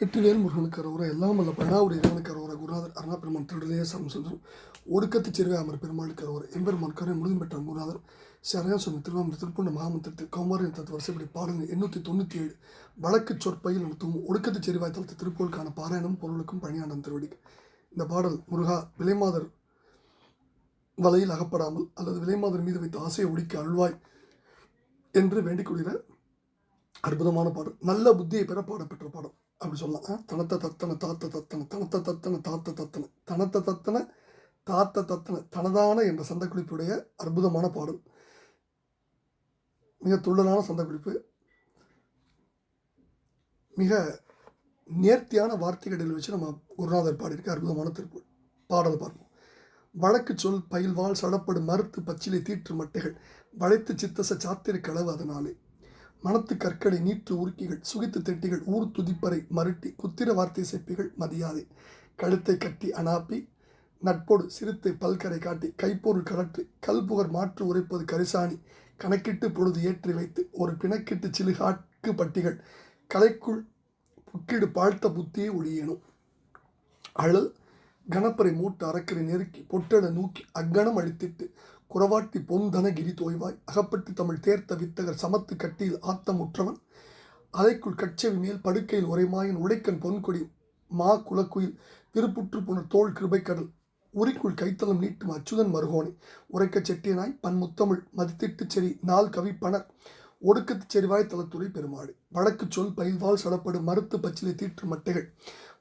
வெற்றிவேல் முருகனுக்கு அரோரா எல்லாம் வல்ல பழாவுடைய இறைவனுக்கு அரோரா குருநாதர் அருணா பெருமான் திருடலையே சரம் சென்றும் ஒடுக்கத்து சிறுவை அமர் பெருமாளுக்கு அரோரா எம்பெருமான் கரை முழுதும் பெற்ற குருநாதர் சரையா சுவாமி திருவாமூர் திருப்பூண்ட மகாமந்திரத்தில் கௌமாரின் தத்து வரிசைப்படி பாடல் எண்ணூற்றி தொண்ணூற்றி ஏழு வழக்கு சொற்பையில் நடத்தும் ஒடுக்கத்து செறிவாய் தளத்து திருப்பூருக்கான பாராயணம் பொருளுக்கும் பணியாண்டம் திருவடிக்கு. இந்த பாடல் முருகா விலைமாதர் வலையில் அகப்படாமல் அல்லது விலைமாதர் மீது வைத்த ஆசையை ஒடிக்க அழ்வாய் என்று வேண்டிக் கொள்கிற அற்புதமான பாடல். நல்ல புத்தியை பெற பாடப்பெற்ற பாடம் அப்படி சொல்லலாம் தனத்தை தனத்த தாத்த தத்தனை தனத்த தத்தனை தாத்த தத்தனை தனத்த தத்தனை தாத்த தத்தனை தனதான என்ற சந்தக்குறிப்புடைய அற்புதமான பாடல். மிக துள்ளலான சந்தக்குறிப்பு. மிக நேர்த்தியான வார்த்தைகளில் வச்சு நம்ம குருநாதர் பாடியிருக்க அற்புதமான திருக்குள் பாடல் பார்ப்போம். வழக்கு சொல் பயில்வாள் சடப்படு மறுத்து பச்சிலை தீற்று மட்டைகள். வளைத்து சித்தச சாத்திர அதனாலே. மனத்து கற்களை நீற்று உருக்கிகள் சுகித்து திட்டிகள் ஊர் துதிப்பறை மருட்டி குத்திர வார்த்தை செப்பிகள் மதியாதை. கழுத்தை கட்டி அனாப்பி நட்போடு சிறுத்தை பல்கரை காட்டி கைப்பொருள் கலற்று கல்புகர் மாற்று உரைப்பது கரிசாணி கணக்கிட்டு பொழுது ஏற்றி வைத்து ஒரு பிணக்கிட்டு சிலுகாக்கு பட்டிகள் கலைக்குள் புக்கிடு பாழ்த்த புத்தியே ஒழியணும் அழல் கணப்பரை மூட்டு அறக்கரை நெருக்கி பொட்டெட நூக்கி அக்கணம் அழித்திட்டு குறவாட்டி பொந்தனகிரி தோய்வாய். அகப்பட்டு தமிழ் தேர்த்த வித்தகர் சமத்து கட்டியில் ஆத்தமுற்றவன். அலைக்குள் கச்சவி மேல் படுக்கையில் உரைமாயின் உடைக்கன் பொன்கொடி மா குலக்குயில் திருப்புற்று புனர் தோல் கிருபைக்கடல். உரிக்குள் கைத்தளம் நீட்டும் அச்சுதன் மருகோனை. உரைக்கச் செட்டியனாய் பன்முத்தமிழ் மதித்திட்டு செறி நாள் கவிப்பணர் ஒடுக்கத்துச் செறிவாய் தலத்துறை பெருமாடு வடக்கு சொல் பயில்வால் சடப்படு மறுத்து பச்சிலை தீற்று மட்டைகள்.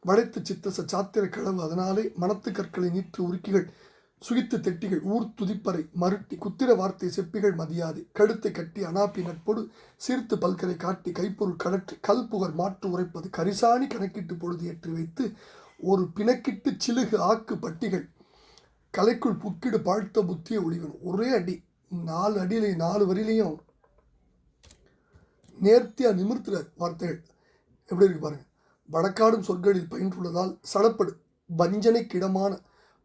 வடைத்து சித்தச சாத்திர களவு அதனாலே மனத்து கற்களை நீற்று உருக்கிகள் சுகித்து தெட்டிகள் ஊர் துதிப்பறை மருட்டி குத்திர வார்த்தை செப்பிகள் மதியாது. கழுத்தை கட்டி அனாப்பி நட்போடு சீர்த்து பல்கரை காட்டி கைப்பொருள் கடற்றி கல் புகர் மாற்று உரைப்பது கரிசாணி கணக்கிட்டு பொழுது ஏற்றி வைத்து ஒரு பிணக்கிட்டு சிலுகு ஆக்கு பட்டிகள் கலைக்குள் புக்கிடு பாழ்த்த புத்திய ஒளிவன். ஒரே அடி நாலு அடியிலே நாலு வரியிலையும் நேர்த்தியாக நிமிர்த்துற வார்த்தைகள். எப்படி இருக்கு பாருங்க. வடக்காடும் சொற்களில் பயின்றுள்ளதால் சடப்படு. வஞ்சனைக்கிடமான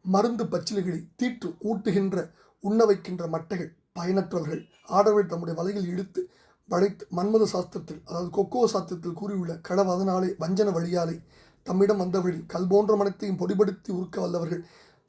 மருந்து பச்சிலைகளை தீற்று ஊட்டுகின்ற உண்ண வைக்கின்ற மட்டைகள் பயனற்றவர்கள். ஆடவர்கள் தம்முடைய வலையில் இழுத்து வளைத்து மன்மத சாஸ்திரத்தில் அதாவது கொக்கோ சாஸ்திரத்தில் கூறியுள்ள களவு அதனாலே வஞ்சன வழியாலே தம்மிடம் வந்தவர்கள் கல் போன்ற மனத்தையும் பொடிபடுத்தி உருக்க வல்லவர்கள்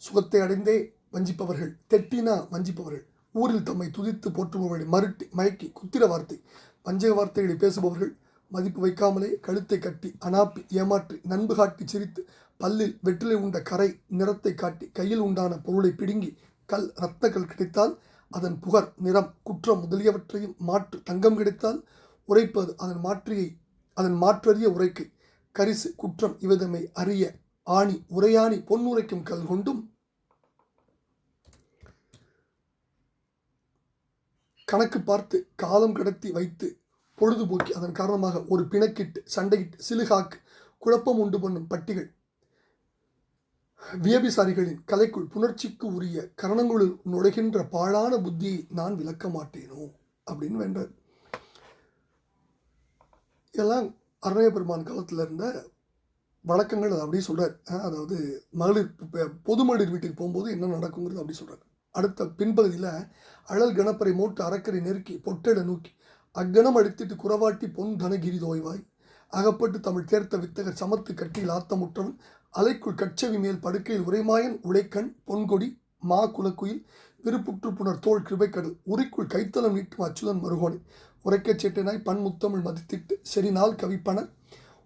சுகத்தை அடைந்தே வஞ்சிப்பவர்கள் தெட்டினா வஞ்சிப்பவர்கள். ஊரில் தம்மை துதித்து போற்றுபவர்களை மருட்டி மயக்கி குத்திர வார்த்தை வஞ்சக வார்த்தைகளை பேசுபவர்கள் மதிப்பு வைக்காமலே கழுத்தை கட்டி அனாப்பி ஏமாற்றி நண்பு காட்டி சிரித்து பல்லில் வெற்றிலை உண்ட கரை நிறத்தை காட்டி கையில் உண்டான பொருளை பிடுங்கி கல் இரத்த கல் கிடைத்தால் அதன் புகர் நிறம் குற்றம் முதலியவற்றையும் மாற்று தங்கம் கிடைத்தால் உரைப்பது அதன் மாற்றியை அதன் மாற்றறிய உரைக்கு. கரிசு குற்றம் இவதமை அறிய ஆணி உரையாணி பொன்னுரைக்கும் கல் கொண்டும் கணக்கு பார்த்து காலம் கடத்தி வைத்து பொழுதுபோக்கி அதன் காரணமாக ஒரு பிணக்கிட்டு சண்டையிட்டு சிலுகாக்கு குழப்பம் உண்டு பண்ணும் பட்டிகள் வியபிசாரிகளின் கலைக்குள் புணர்ச்சிக்கு உரிய கரணங்களுள் நுழைகின்ற பாழான புத்தியை நான் விளக்க மாட்டேனோ? அப்படின்னு வேண்டார். இதெல்லாம் அருணைய பெருமான் காலத்தில் இருந்த வழக்கங்கள் அதை அப்படியே சொல்கிறார் அதாவது மகளிர் பொது மகளிர் வீட்டுக்கு போகும்போது என்ன நடக்குங்கிறது அப்படி சொல்கிறார் அடுத்த பின்பகுதியில் அழல் கணப்பரை மூட்டு அறக்கரை நெருக்கி பொட்டெட நோக்கி அக்கணம் அடித்திட்டு குறவாட்டி பொன் தனகிரி தோய்வாய். அகப்பட்டு தமிழ் தேர்த்த வித்தகர் சமத்து கட்டியில் ஆத்தமுற்றவன் அலைக்குள் கச்சவி மேல் படுக்கையில் உரைமாயன் உடைக்கண் பொன்கொடி மா குலக்குயில் விருப்புற்று புனர் தோல் கிருபைக்கடல் உரிக்குள் கைத்தலம் நீட்டும் அச்சுதன் மருகோனை. உரைக்கச் சேட்டனாய் பன்முத்தமிழ் மதித்திட்டு செறிநாள் கவிப்பன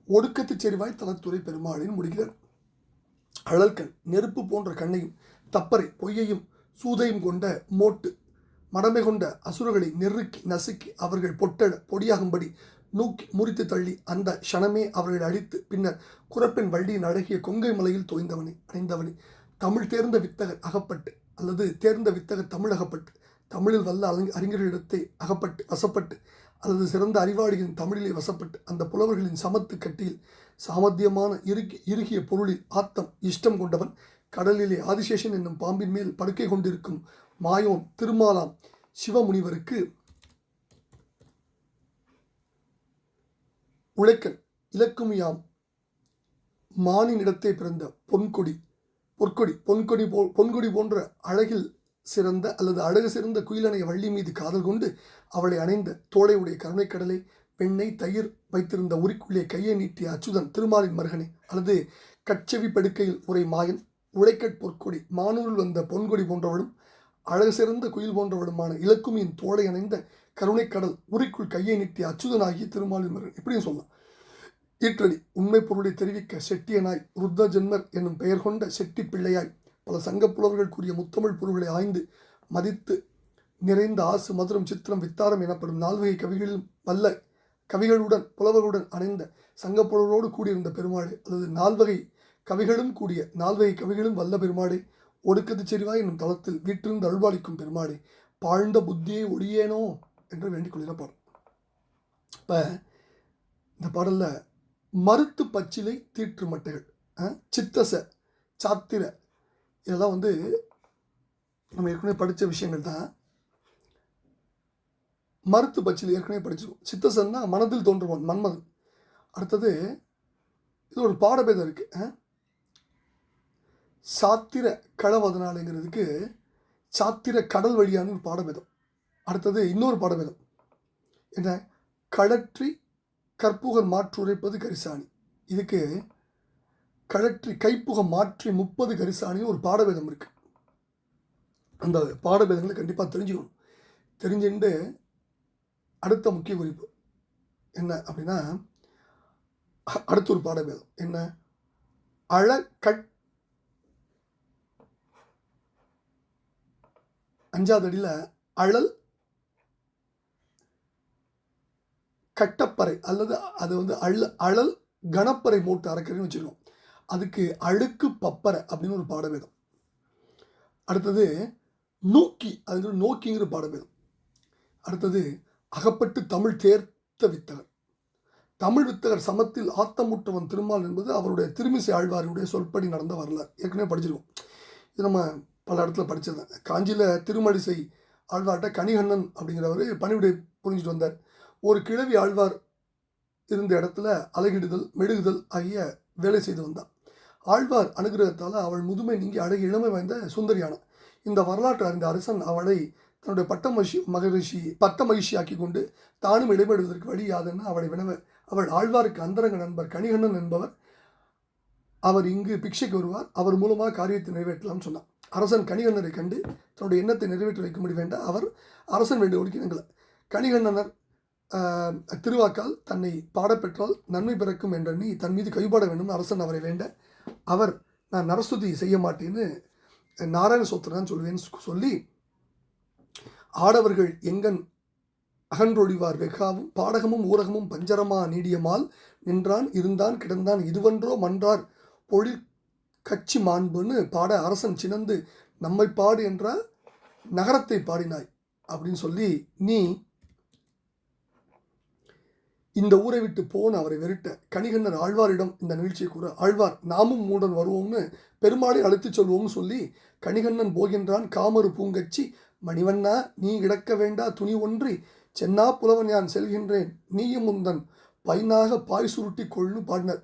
ஒடுக்கத்து செறிவாய் தலத்துறை பெருமாளின் முடிகிறார். அழல்கண் நெருப்பு போன்ற கண்ணையும் தப்பரை பொய்யையும் சூதையும் கொண்ட மோட்டு மடமை கொண்ட அசுரர்களை நெருக்கி நசுக்கி அவர்கள் பொட்டட பொடியாகும்படி நூக்கி முறித்து தள்ளி அந்த க்ஷணமே அவர்களை அழித்து பின்னர் குரப்பின் வள்ளியின் அழகிய கொங்கை மலையில் தோய்ந்தவனை அடைந்தவனை தமிழ் தேர்ந்த வித்தகர் அகப்பட்டு அல்லது தேர்ந்த வித்தகர் தமிழ் அகப்பட்டு தமிழில் வல்ல அலங் அறிஞர்களிடத்தை அகப்பட்டு வசப்பட்டு அல்லது சிறந்த அறிவாளிகளின் தமிழிலே வசப்பட்டு அந்த புலவர்களின் சமத்து கட்டியில் சாமர்த்தியமான இறுகி இறுகிய பொருளில் ஆத்தம் இஷ்டம் கொண்டவன் கடலிலே ஆதிசேஷன் என்னும் பாம்பின் மேல் படுக்கை கொண்டிருக்கும் மாயோன் திருமாலாம் சிவமுனிவருக்கு உழைக்கல் இலக்குமியாம். மானினிடத்தை பிறந்த பொன்கொடி பொற்கொடி பொன்கொடி போ பொன்கொடி போன்ற அழகில் சிறந்த அல்லது அழகு சிறந்த குயிலனை வள்ளி மீது காதல் கொண்டு அவளை அணைந்த தோளை உடைய கருணைக்கடலை பெண்ணை தயிர் வைத்திருந்த உரிக்குள்ளே கையை நீட்டிய அச்சுதன் திருமாலின் மருகனை அல்லது கச்சவி படுக்கையில் உரை மாயன் உழைக்கட் பொற்கொடி மானூரில் வந்த பொன்கொடி போன்றவளும் அழகு சிறந்த குயில் போன்றவளுமான இலக்குமியின் தோளை அணைந்த கருணைக்கடல் உரிக்குள் கையை நீட்டிய அச்சுதனாகிய திருமாலிமரன். இப்படியும் சொல்லலாம். ஈற்றடி உண்மை பொருளை தெரிவிக்க செட்டியனாய் ருத்த ஜென்மர் என்னும் பெயர் கொண்ட செட்டி பிள்ளையாய் பல சங்கப் புலவர்கள் கூறிய முத்தமிழ் பொருள்களை ஆய்ந்து மதித்து நிறைந்த ஆசு மதுரம் சித்திரம் வித்தாரம் எனப்படும் நால்வகை கவிகளிலும் வல்ல கவிகளுடன் புலவர்களுடன் அணைந்த சங்கப்புலவரோடு கூடியிருந்த பெருமாளே அல்லது நால்வகை கவிகளும் கூடிய நால்வகை கவிகளும் வல்ல பெருமாளே ஒடுக்கத்து செறிவாய் என்னும் தளத்தில் வீற்றிருந்து அருள்பாலிக்கும் பெருமாளே பாழ்ந்த புத்தியை ஒளியேனோ என்று வேண்டிக் கொள்கிற இப்போ இந்த பாடலில் மருத்து பச்சிலை தீற்று மட்டைகள் சித்தச சாத்திர இதெல்லாம் வந்து நம்ம ஏற்கனவே படித்த விஷயங்கள் தான். மருத்து பச்சில் ஏற்கனவே படிச்சிருக்கோம். சித்தசன்னா மனதில் தோன்றுவான் மன்மதன். அடுத்தது இது ஒரு பாடபேதம் இருக்குது சாத்திர களவதனாலேங்கிறதுக்கு சாத்திர கடல் வழியான ஒரு பாடபேதம். அடுத்தது இன்னொரு பாடபேதம் என்ன? களற்றி கற்புகர் மாற்றுரைப்பது கரிசாணி. இதுக்கு கழற்றி கைப்புகம் மாற்றி முப்பது கரிசாணின்னு ஒரு பாடபேதம் இருக்குது அந்த பாடபேதங்களை கண்டிப்பாக தெரிஞ்சுக்கணும். தெரிஞ்சுட்டு அடுத்த முக்கிய குறிப்பு என்ன அப்படின்னா அடுத்த ஒரு பாடபேதம். என்ன? அழகட் அஞ்சாவது அடியில் அழல் கட்டப்பறை அல்லது அது வந்து அழ அழல் கணப்பறை மூட்டு அறக்கறைன்னு வச்சுருக்கோம் அதுக்கு அழுக்கு பப்பறை அப்படின்னு ஒரு பாடவேதம் அடுத்தது நோக்கி அது நோக்கிங்கிற பாடவேதம் அடுத்தது அகப்பட்டு தமிழ் தேர்த்த வித்தகர். தமிழ் வித்தகர் சமத்தில் ஆத்தமுற்றவன் திருமால் என்பது அவருடைய திருமிசை ஆழ்வாரியுடைய சொற்படி நடந்த வரலாறு. ஏற்கனவே படிச்சிருக்கோம். இது நம்ம பல இடத்துல படிச்சது காஞ்சியில் திருமழிசை ஆழ்வார்கிட்ட கணிகண்ணன் அப்படிங்கிறவர் பணிவிடை புரிஞ்சுட்டு வந்தார். ஒரு கிழவி ஆழ்வார் இருந்த இடத்துல அலகிடுதல் மெழுகுதல் ஆகிய வேலை செய்து வந்தார் ஆழ்வார் அனுகிரகத்தால் அவள் முதுமை நீங்கி அழகிய இளமை வாய்ந்த சுந்தரியான இந்த வரலாற்று அறிந்த அரசன் அவளை தன்னுடைய பட்ட மகிழ்ச்சி மகரிஷி பட்ட மகிழ்ச்சியாக்கி கொண்டு தானும் இடைபெறுவதற்கு வழி யாதென்னு அவளை வினவ அவள் ஆழ்வாருக்கு அந்தரங்க நண்பர் கணிகண்ணன் என்பவர் அவர் இங்கு பிக்ஷைக்கு வருவார் அவர் மூலமாக காரியத்தை நிறைவேற்றலாம்னு சொன்னார் அரசன் கணிகண்ணரை கண்டு தன்னுடைய எண்ணத்தை நிறைவேற்றி வைக்கும்படி வேண்ட அவர் அரசன் வேண்டிய ஒடுக்கினங்களை கணிகண்ணனர் திருவாக்கால் தன்னை பாடப்பெற்றால் நன்மை பிறக்கும் என்றெண்ணி தன் மீது கைப்பாட வேண்டும் அரசன் அவரை வேண்ட. அவர் நான் நரஸ்துதி செய்ய மாட்டேன்னு நாராயண சோத்திரன் சொல்வேன்னு சொல்லி ஆடவர்கள் எங்கன் அகன்றொழிவார் வெகாவும் பாடகமும் ஊரகமும் பஞ்சரமா நீடியமால் நின்றான் இருந்தான் கிடந்தான் இதுவன்றோ மன்றார் பொழில் கட்சி மாண்புன்னு பாட அரசன் சினந்து நம்மை பாடு என்ற நகரத்தை பாடினாய் அப்படின்னு சொல்லி நீ இந்த ஊரை விட்டு போன அவரை வெறுட்ட கணிகண்ணர் ஆழ்வாரிடம் இந்த நிகழ்ச்சியை கூற ஆழ்வார் நாமும் மூடன் வருவோம்னு பெருமாளை அழைத்துச் சொல்வோம்னு சொல்லி கணிகண்ணன் போகின்றான். காமரு பூங்கச்சி மணிவண்ணா நீ கிடக்க வேண்டா துணி ஒன்றி சென்னா புலவன் யான் செல்கின்றேன் நீயும் முந்தன் பைனாக பாய் சுருட்டி கொள்னு பாடினர்.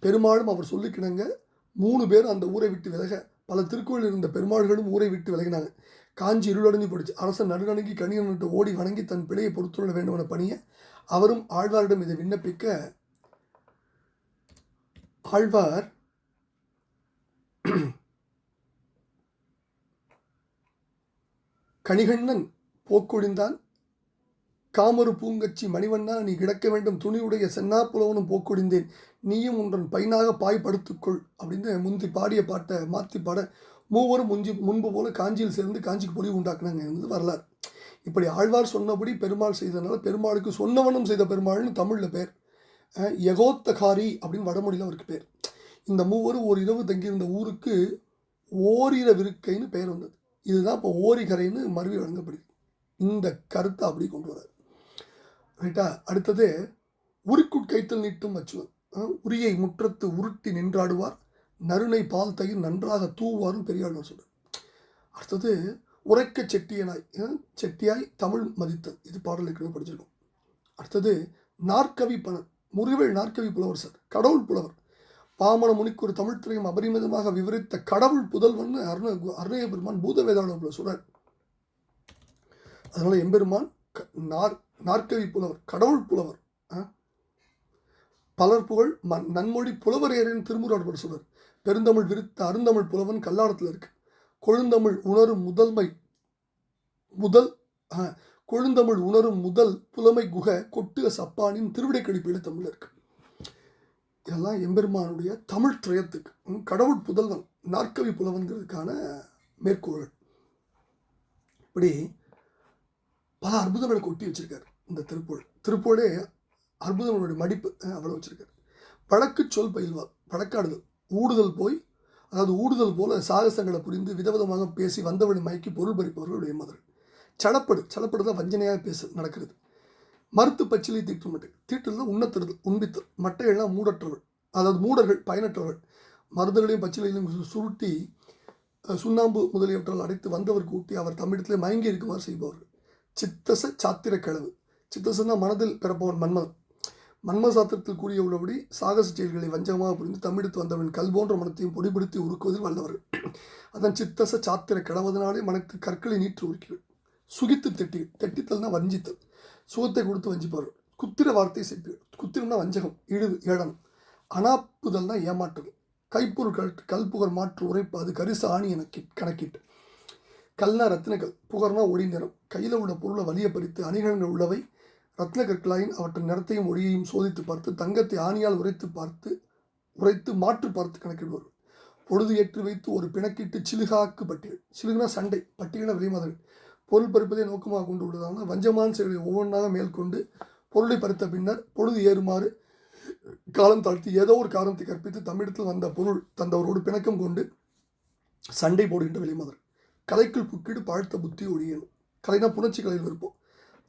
பெருமாளும் அவர் சொல்லிக்கிணங்க மூணு பேர் அந்த ஊரை விட்டு விலக பல திருக்கோயில் இருந்த பெருமாள்களும் ஊரை விட்டு விலகினாங்க. காஞ்சி இருளடைஞ்சு போடுச்சு அரசன் நடுநடுங்கி கணிகன்ட்டு ஓடி வணங்கி தன் பிழையை பொறுத்துள்ள வேண்டுமென பணியை அவரும் ஆழ்வாரிடம் இதை விண்ணப்பிக்க ஆழ்வார் கணிகண்ணன் போக்கொழிந்தான். காமரு பூங்கச்சி மணிவண்ணா நீ கிடக்க வேண்டும். துணியுடைய சென்னா புலவனும் போக்கொடிந்தேன் நீயும் உன்றன் பைனாக பாய் படுத்துக்கொள் அப்படின்னு முந்தி பாடிய பாட்டை மாற்றி பாட மூவரும் முஞ்சி முன்பு போல காஞ்சியில் சேர்ந்து காஞ்சிக்கு பொழிவு உண்டாக்குனாங்க. என்பது வரலாறு. இப்படி ஆழ்வார் சொன்னபடி பெருமாள் செய்ததுனால பெருமாளுக்கு சொன்னவனும் செய்த பெருமாள்னு தமிழில் பேர். எகோத்தகாரி யகோத்தகாரி அப்படின்னு வடமொழியில் அவருக்கு பேர். இந்த மூவரும் ஒரு இரவு தங்கியிருந்த ஊருக்கு ஓரிரவிருக்கைன்னு பெயர் வந்தது. இதுதான் இப்போ ஓரிகரைன்னு மருவி வழங்கப்படுது. இந்த கருத்தை அப்படி கொண்டு வர ரைட்டா அடுத்தது உருக்குட்கைத்தல் நீட்டும் அச்சுவன். உரியை முற்றத்து உருட்டி நின்றாடுவார். நறுனை பால் தயிர் நன்றாக தூவாரும் பெரியாழ்வார் சொல்கிறார் அடுத்தது உரைக்க செட்டியனாய் செட்டியாய் தமிழ் மதித்தல் இது பாடல் ஏற்கனவே படிச்சிருக்கோம். அடுத்தது நாற்கவி பணர் முருகவேள் நாற்கவி புலவர் சார். கடவுள் புலவர். பாமன முனிக்கு ஒரு தமிழ் திரையும் அபரிமிதமாக விவரித்த கடவுள் புதல்வன் அருண அருணய பெருமான் பூத வேதாள சொல்றார். அதனால எம்பெருமான் க- நார் நாற்கவி புலவர் கடவுள் புலவர் ஆ, பலர் புகழ் மன் நன்மொழி புலவரையரின் திருமுறாடுபட சொல்றார். பெருந்தமிழ் விருத்த அருந்தமிழ் புலவன் கல்லாடத்தில் இருக்கு. கொழுந்தமிழ் உணரும் முதல்மை முதல் கொழுந்தமிழ் உணரும் முதல் புலமை குக கொட்டுக சப்பானின் திருவிடைக்கடிப்பீடு தமிழ் இருக்கு. இதெல்லாம் எம்பெருமானுடைய தமிழ் திரயத்துக்கு கடவுள் புதல்வன் நாற்கவி புலவன்கிறதுக்கான மேற்கோள்கள். இப்படி பல அற்புதங்களை கொட்டி வச்சிருக்காரு இந்த திருப்பூர் திருப்பூரே அற்புதங்களுடைய மடிப்பு அவ்வளோ வச்சிருக்காரு. வழக்கு சொல் பயில்வார் வழக்காடுதல் ஊடுதல் போய் அதாவது ஊடுதல் போல சாகசங்களை புரிந்து விதவிதமாக பேசி வந்தவனை மயக்கி பொருள் பறிப்பவர்களுடைய மதுரை. சடப்படு சடப்படு தான் வஞ்சனையாக பேச நடக்கிறது. மறுத்து பச்சிலை தீட்டும் மட்டை. தான் உண்ணத்தருதல் உண்பித்தல். மட்டையெல்லாம் மூடற்றவள். அதாவது மூடர்கள் பயனற்றவர்கள் மருந்துகளையும் பச்சிலையும் சு- சுருட்டி சுண்ணாம்பு முதலியவற்றால் அடைத்து வந்தவருக்கு ஊட்டி அவர் தம்மிடத்திலே மயங்கி இருக்குமாறு செய்பவர்கள். சித்தச சாத்திர கிழவு சித்தசன்னா மனதில் பிறப்பவன் மன்மதன். மன்ம சாத்திரத்தில் கூறிய உள்ளபடி சாகச செயல்களை வஞ்சகமாக புரிந்து தம்மிடத்து வந்தவன் கல் போன்ற மனத்தையும் பொடிபிடித்து உருக்குவதில் வல்லவர். அதன் சித்தச சாத்திர கிழவதனாலே மனத்து கற்களை நீற்று உருக்கிவிடும். சுகித்து தெட்டி தெட்டித்தல்னா வஞ்சித்தல். சுகத்தை கொடுத்து வஞ்சிப்பவர்கள் குத்திர வார்த்தை செய்ப்பீர்கள் குத்திரம்னா வஞ்சகம் இழிவு ஏழம் அனாப்புதல்னா ஏமாற்றுதல். கைப்பொருள் கல் கல்புகர் மாற்று உரைப்பு அது கரிச ஆணி என கி- கணக்கிட்டு. கல்னா ரத்தினக்கல் புகர்னா ஒளி நிறம் கையில் உள்ள பொருளை வலிய பறித்து அணிகலன்கள் உள்ளவை ரத்ன கற்களாயின் அவற்றின் நிறத்தையும் ஒளியையும் சோதித்து பார்த்து தங்கத்தை ஆணியால் உரைத்து பார்த்து உரைத்து மாற்று பார்த்து கணக்கிடுவார். பொழுது ஏற்றி வைத்து ஒரு பிணக்கிட்டு சிலுகாக்கு பட்டியல். சிலுகுனா சண்டை பட்டியல வெளிமதல் பொருள் பறிப்பதை நோக்கமாக கொண்டு உள்ளதான வஞ்சமான செயல்களை ஒவ்வொன்றாக மேற்கொண்டு பொருளை பறித்த பின்னர் பொழுது ஏறுமாறு காலம் தாழ்த்தி ஏதோ ஒரு காரணத்தை கற்பித்து தம்மிடத்தில் வந்த பொருள் தந்தவரோடு பிணக்கம் கொண்டு சண்டை போடுகின்ற வெளிமதல் கலைக்குள் புக்கிடு பழுத்த புத்தி ஒழியணும். கலைனா புணர்ச்சி கலையில் இருப்போம்.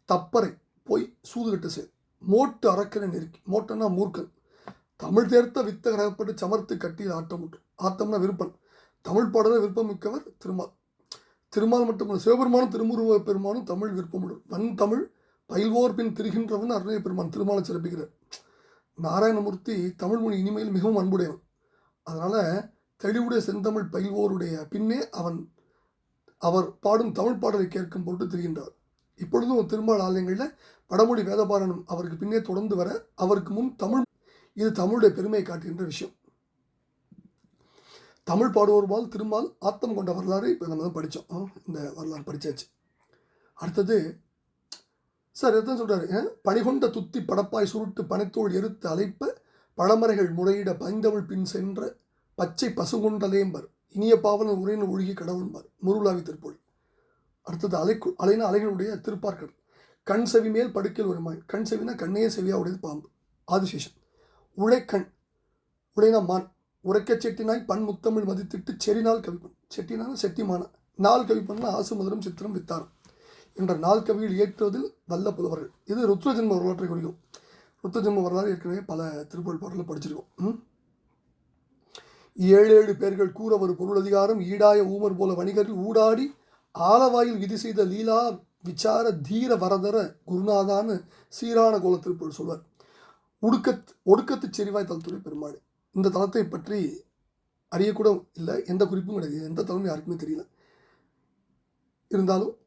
தப்பறை போய் சூதுகட்டு செயல் மோட்டு அரக்கனை நெருக்கி மோட்டன்னா மூர்க்கன். தமிழ் தேர்த்த வித்தகரப்பட்டு சமர்த்து கட்டியில் ஆட்டமுட்டும் ஆட்டம்னா விருப்பம் தமிழ் பாடல விருப்பம் மிக்கவர் திருமால். திருமால் மட்டுமல்ல சிவபெருமானும் திருமுருவ பெருமானும் தமிழ் விருப்பமுடன் வன் தமிழ் பயில்வோர் பின் திரிகின்றவன் அருணைய பெருமான். திருமாலை சிறப்பிக்கிறார். நாராயணமூர்த்தி தமிழ் மொழி இனிமையில் மிகவும் அன்புடையவன். அதனால் தெளிவுடைய செந்தமிழ் பயில்வோருடைய பின்னே அவன் அவர் பாடும் தமிழ் பாடலை கேட்கும் பொருட்டு திரிகின்றார். இப்பொழுதும் திருமால் ஆலயங்களில் வடமொழி வேதபாரணம் அவருக்கு பின்னே தொடர்ந்து வர அவருக்கு முன் தமிழ் இது தமிழுடைய பெருமையை காட்டுகின்ற விஷயம். தமிழ் பாடுவோர்வால் திருமால் ஆத்தம் கொண்ட வரலாறு இப்போ நம்ம தான் படித்தோம் இந்த வரலாறு படித்தாச்சு அடுத்தது சார் எதான் சொல்கிறாரு பணிகொண்ட துத்தி படப்பாய் சுருட்டு பனைத்தோள் எருத்து அழைப்ப பழமறைகள் முறையிட பைந்தவள் பின் சென்ற பச்சை பசுங்கொண்டலேம்பர் இனிய பாவலன் உரையின் ஒழுகி கடவுள்பார் முருளாவி திருப்பொழி. அடுத்தது அலைக்கு அலைனா அலைகளுடைய திருப்பார்கள் கண் செவி மேல் படுக்கையில் ஒரு மாய் கண் செவினா கண்ணையே செவியா உடையது பாம்பு. ஆதிசேஷன். உழைக்கண். உடைனா மான். உரைக்க செட்டினாய் பன் முத்தமிழ் மதித்திட்டு செரினால் கவிப்பன். செட்டினான செட்டிமான. நாள் கவிப்பன்னா ஆசு மதுரம் சித்திரம் வித்தாரம் என்ற நாள் கவியில் இயற்றுவதில் வல்ல புலவர்கள். இது ருத்ரஜென்ம வரலாற்றை குறிக்கும். ருத்ரஜென்ம வரலாறு ஏற்கனவே பல திருப்புகழ் பாடலில் படிச்சிருக்கோம். ஏழு ஏழு பேர்கள் கூற ஒரு பொருள் அதிகாரம் ஈடாய ஊமர் போல வணிகரில் ஊடாடி ஆலவாயில் விதி செய்த லீலா விசார தீர வரதர குருநாதான்னு சீரான கோல சொல்வார். ஒடுக்கத் ஒடுக்கத்து செறிவாய் தலத்துறை பெருமாள். இந்த தளத்தை பற்றி அறியக்கூட இல்லை எந்த குறிப்பும் கிடையாது. எந்த தலமும் யாருக்குமே தெரியல. இருந்தாலும்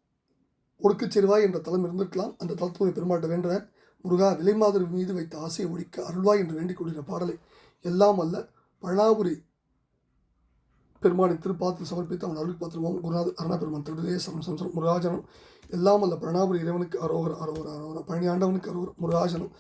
ஒடுக்கச் செறிவாய் என்ற தலம் இருந்திருக்கலாம். அந்த தளத்துறை பெருமாட்டை வேண்ட முருகா விலைமாதர் மீது வைத்த ஆசையை ஒழிக்க அருள்வாய் என்று வேண்டிக் கொள்கிற பாடலை எல்லாம் அல்ல பழாபுரி பெருமானின் திருப்பாத்தில் சமர்ப்பித்து அவன் அருள் பாத்திரமும் குருநாத அருணா பெருமான் திருடலே சரம் சம்சரம் முருகாஜனம். எல்லாம் அல்ல பிரணாபுரி இறைவனுக்கு அரோகர் அரோகர் அரோகர். பழனி ஆண்டவனுக்கு அரோகர் முருகாஜனம்.